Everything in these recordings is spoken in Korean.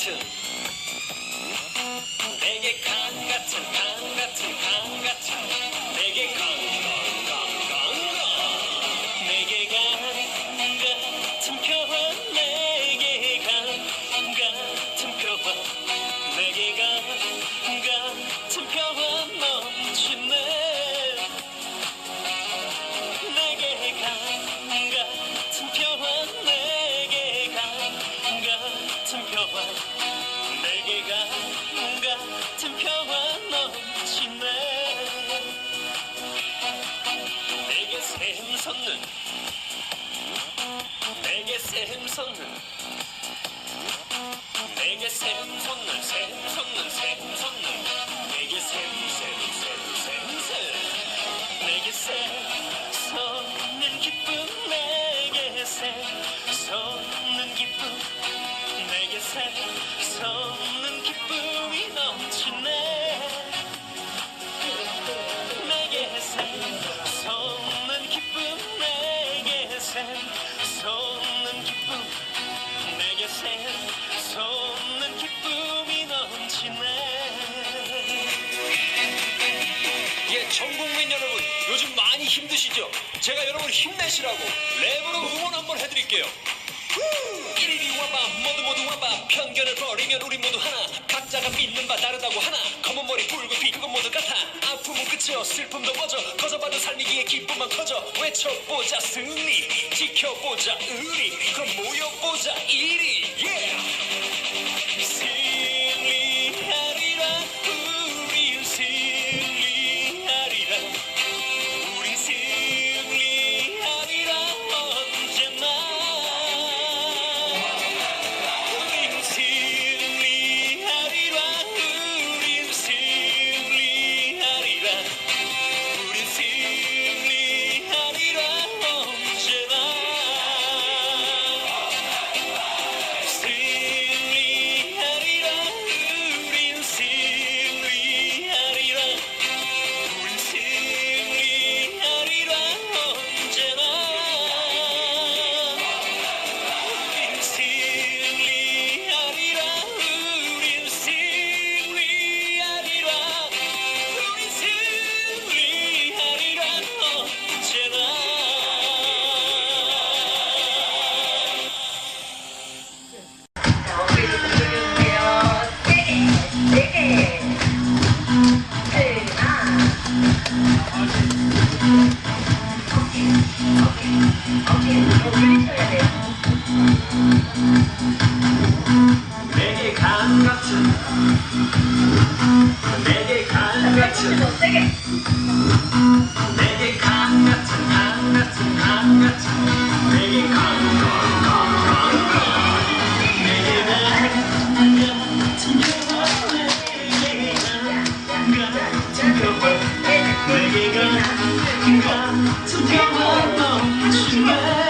같은 내게 강 같은 이게 예, 전 국민 여러분 요즘 많이 힘드시죠? 제가 여러분 힘내시라고 랩으로 응원 한번 해드릴게요. 후! 이리리 와봐, 모두 모두 와봐. 편견을 버리면 우리 모두 하나. 각자가 믿는 바 다르다고 하나. 검은 머리 붉은 피 그건 모두 같아. 아픔은 끝이여 슬픔도 꺼져. 커져봐도 삶이기에 기쁨만 커져. 외쳐보자 승리, 지켜보자 의리. 그럼 모여보자 이 내게 간 같은 내게 세게. 내게 간 같은 간간 같은 내게 간간간간간 내게 간 같은 내게 간 같은 겨울 내게 간 같은 겨울 넘치네 내게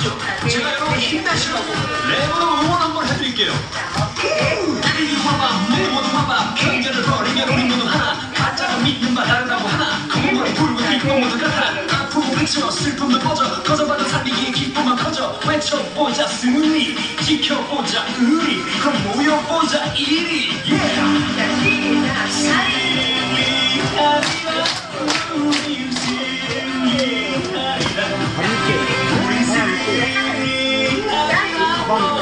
힘드시죠? 제가 여러분 힘내시라고 랩으로 응원 한번 해드릴게요 이리 와봐 모두 모두 와봐 편견을 버리면 우리 모두 하나 가짜가 믿는 바 다르다고 하나 붉은 피 그건 모두 같아 아픔은 그쳐 슬픔도 꺼져 커져봐도 살리기에 기쁨만 커져 외쳐보자 승리 지켜보자 의리 그럼 모여보자 이리 yeah. 승